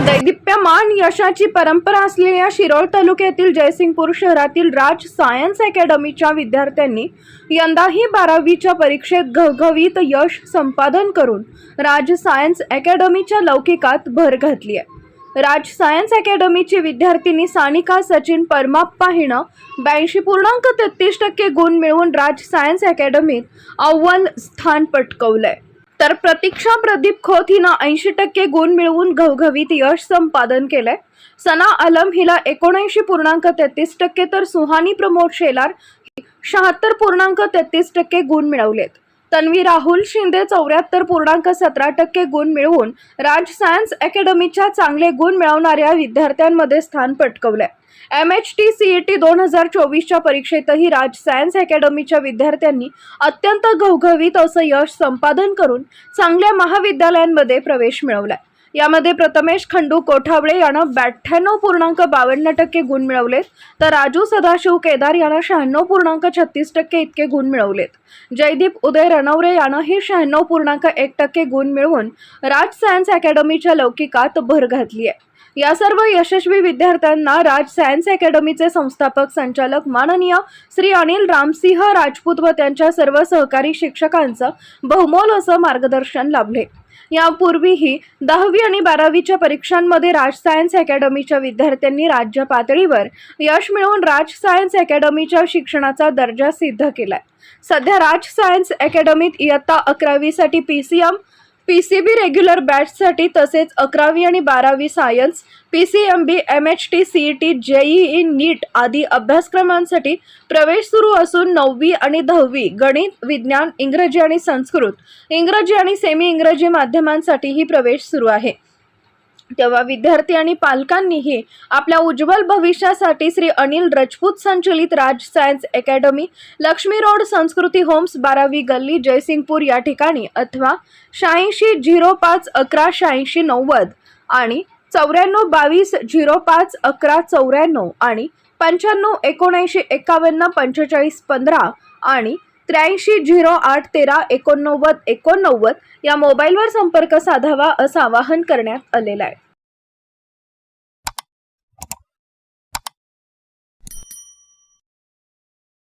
दैदिप्यमान यशाची परंपरा असलेल्या शिरोळ तालुक्यातील जयसिंगपूर शहरातील राज सायन्स अकॅडमीच्या विद्यार्थ्यांनी यंदाही बारावीच्या परीक्षेत घवघवीत यश संपादन करून राज सायन्स अकॅडमीच्या लौकिकात भर घातली आहे. राज सायन्स अकॅडमीची विद्यार्थिनी सानिका सचिन परमाप्पा हिनं ब्याऐंशी पूर्णांक तेहतीस टक्के गुण मिळवून राज सायन्स अकॅडमीत अव्वल स्थान पटकवलं आहे तर प्रतीक्षा प्रदीप खोत हिनं ऐंशी टक्के गुण मिळवून घवघवीत यश संपादन केलंय. सना आलम हिला एकोणऐंशी पूर्णांक तेहतीस टक्के तर सुहानी प्रमोद शेलार शहात्तर पूर्णांक तेहतीस टक्के गुण मिळवलेत. तन्वी राहुल शिंदे चौऱ्याहत्तर पूर्णांक सतरा टक्के गुण मिळवून राज सायन्स अकॅडमीच्या चांगले गुण मिळवणाऱ्या विद्यार्थ्यांमध्ये स्थान पटकवलंय. M H T C E T दोन हजार चोवीसच्या परीक्षेतही राज सायन्स अकॅडमीच्या विद्यार्थ्यांनी अत्यंत घवघवीत असं यश संपादन करून चांगल्या महाविद्यालयांमध्ये प्रवेश मिळवला. यामध्ये प्रथमेश खंडू कोठावळे यानं ब्याण्णव पूर्णांक बावन्न टक्के गुण मिळवलेत तर राजू सदाशिव केदार यानं शहाण्णव पूर्णांक छत्तीस टक्के इतके गुण मिळवलेत. जयदीप उदय रणवरे यानंही शहाण्णव पूर्णांक एक टक्के गुण मिळवून राज सायन्स अकॅडमीच्या लौकिकात भर घातली आहे. या सर्व यशस्वी विद्यार्थ्यांना राज सायन्स अकॅडमीचे संस्थापक संचालक माननीय श्री अनिल रामसिंह राजपूत व त्यांच्या सर्व सहकारी शिक्षकांचं बहुमोल असं मार्गदर्शन लाभले. यापूर्वीही दहावी आणि बारावीच्या परीक्षांमध्ये राज सायन्स अकॅडमीच्या विद्यार्थ्यांनी राज्य पातळीवर यश मिळवून राज सायन्स अकॅडमीच्या शिक्षणाचा दर्जा सिद्ध केलाय. सध्या राज सायन्स अकॅडमीत इयत्ता अकरावीसाठी P C M P C B regular बॅचसाठी तसेच अकरावी आणि बारावी science P C M B M H T C E T JEE NEET आदी अभ्यासक्रमांसाठी प्रवेश सुरू असून नववी आणि दहावी गणित विज्ञान इंग्रजी आणि संस्कृत इंग्रजी आणि सेमी इंग्रजी माध्यमांसाठीही प्रवेश सुरू आहे. तेव्हा विद्यार्थी आणि पालकांनीही आपल्या उज्ज्वल भविष्यासाठी श्री अनिल रजपूत संचलित Raj science academy Lakshmi road Sanskriti homes बारावी गल्ली जयसिंगपूर या ठिकाणी अथवा शहाऐंशी झिरो पाच अकरा शहाऐंशी नव्वद आणि चौऱ्याण्णव बावीस झिरो पाच अकरा चौऱ्याण्णव आणि पंच्याण्णव एकोणऐंशी एकावन्न पंचेचाळीस पंधरा आणि त्र्याऐंशी झिरो आठ तेरा एकोणनव्वद एकोणनव्वद या मोबाईलवर संपर्क साधावा असं आवाहन करण्यात आलेलं आहे.